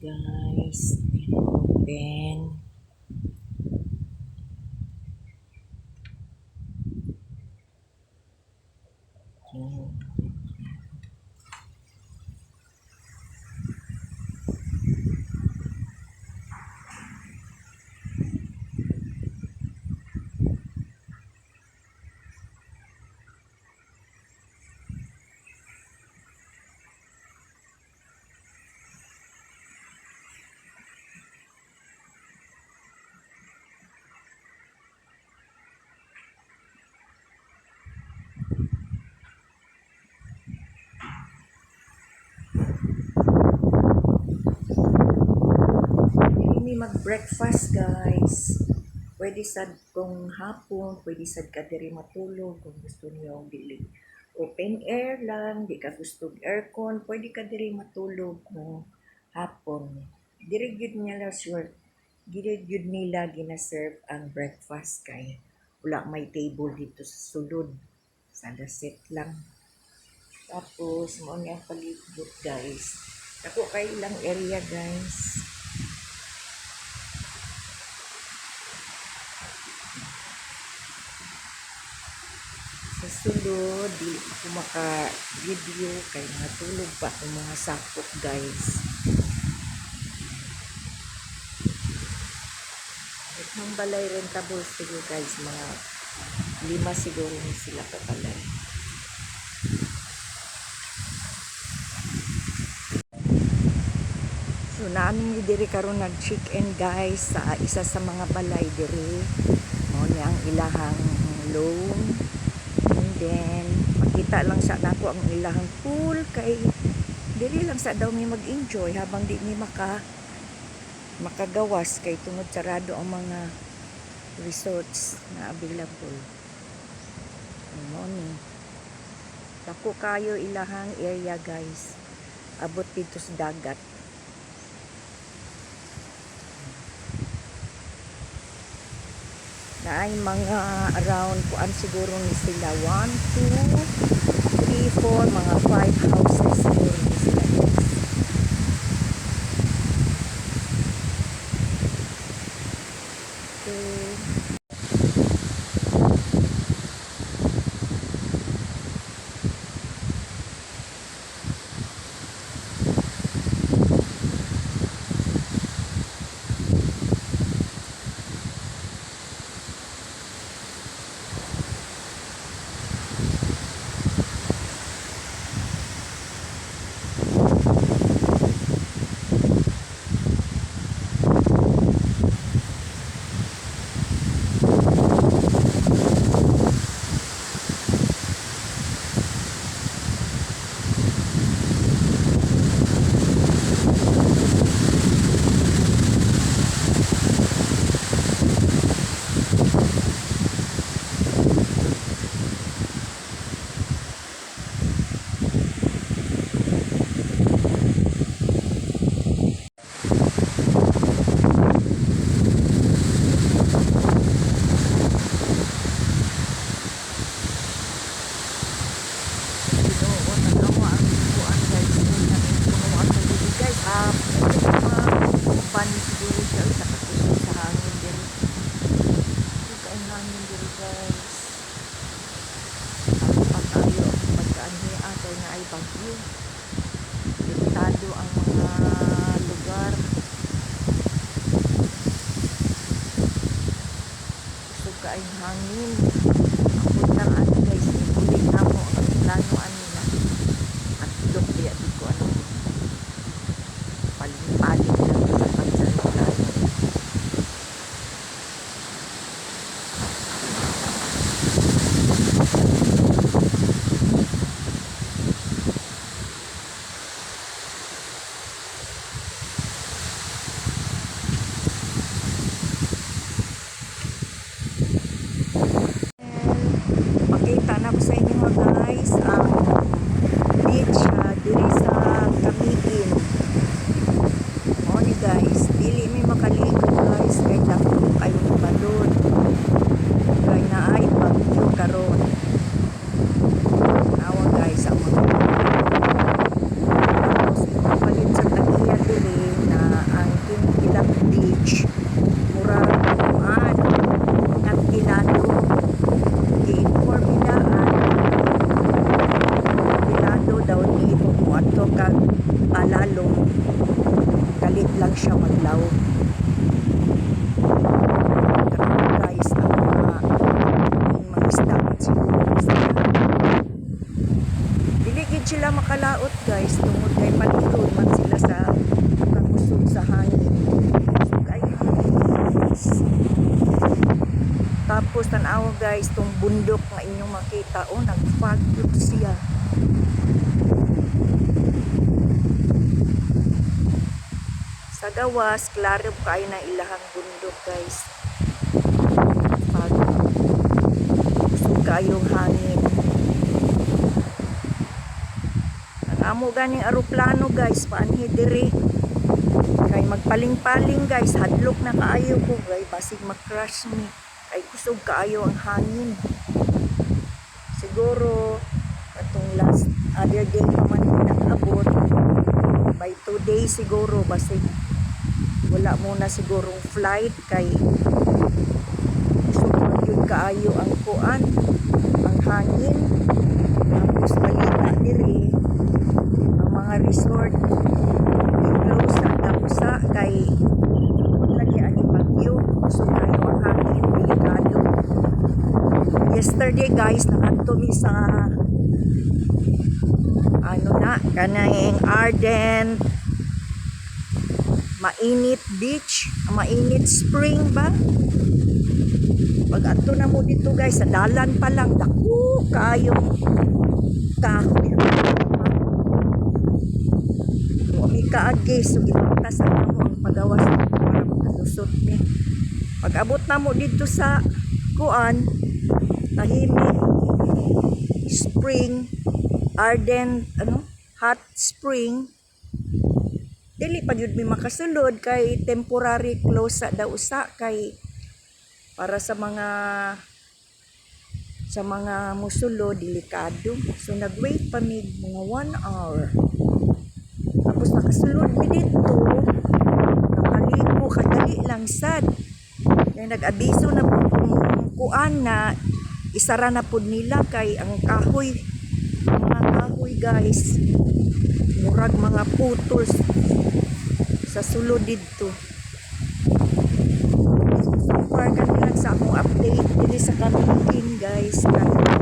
Sorry guys. Open. Okay. Mag-breakfast guys. Pwede sad kung hapon, pwede sad ka diri matulog kung gusto niyo dili open air lang, di ka gusto aircon, pwede ka diri matulog kung hapon. Diri gyud niya la sure. Diri gyud nila gina-serve ang breakfast kay wala may table dito sa sulod. Sa lasit lang. Tapos, mo niya palibot guys. Ako kay ilang area guys. Sa sulod, di ako maka-video kay natulog pa ang mga sakop guys. Itong balay rentable siguro guys, mga lima siguro sila ka balay. So namin ni diri karon nag check in guys sa isa sa mga balay diri. Ni ang ilahang loan. Then makita lang sa nako ang ilahang pool kay diri lang sa daw mi mag-enjoy habang di mi maka makagawas kay tungod sarado ang mga resorts na available. Mao ni. Dako kayo ilahang area guys. Abot dito sa dagat. Na ay mga around kuan siguro ni sila 1, 2, 3, 4, mga 5 houses siguro ni sila. Okay. Ginoo, tanawa ang kuan guys. Puno ang paligid guys. Ah, ban siguro siya sa kakusog sa hangin diri. Ito ang hangin diri guys. Ang patayo, pagkaan niya atay nga ay bagyo. Limitado ang mga lugar. Kusog ka ay hangin. Ang puntang ano guys, ibulig na mo ang plano ano na. At ilok kaya di ko ano. Paling-paling lang sa pagsalita. Lang siya maglaw. Guys, ang mga ang mga isda siguro sila. Makalaot guys tungod kay palikod man sila sa pangusog sa hangin. Kay. Tapos tanaw guys tong bundok nga inyong makita oh nagfog yun siya. Sa gawas, klaro kayo na ilahang bundok guys. Pag kayong hangin. Ang amo ganing aeroplano guys, paanhi diri. Kay magpaling-paling guys, hadlok na kaayo ko guys, basig mag-crash me. Kay kusog kaayo ang hangin. Siguro, atong last other day pa man ko nag-abot. By two days siguro, basig wala muna sigurong flight kay man yun kaayo ang kuan, ang hangin. Tapos malita diri, ang mga resort. I-close ang damusa kay lagi ani bagyo so kayo ang hangin delikado yesterday guys nakadto mi sa ano na kanang Arden mainit beach mainit spring ba? Pag ato na mo dito guys sa dalan pa lang. Dako kayo kahoy. Wami kaagi so gibutas na mo ang pagawas para makalusot ni. Pag abot na mo dito sa kuan tahimik spring Arden ano hot spring dili pa jud mi makasulod kay temporary close sa daw usa kay para sa mga sa mga musulo delikado. So nagwait pa mi mga 1 hour. Tapos nakasulod mi dito. Nakaligo kadali lang sad. Kaya nag-abiso na po kuan na isara na po nila kay ang kahoy. Mga kahoy guys. Murag mga putol sa sulod dito. So far kami lang sa akong update dili sa kamingking guys. Kay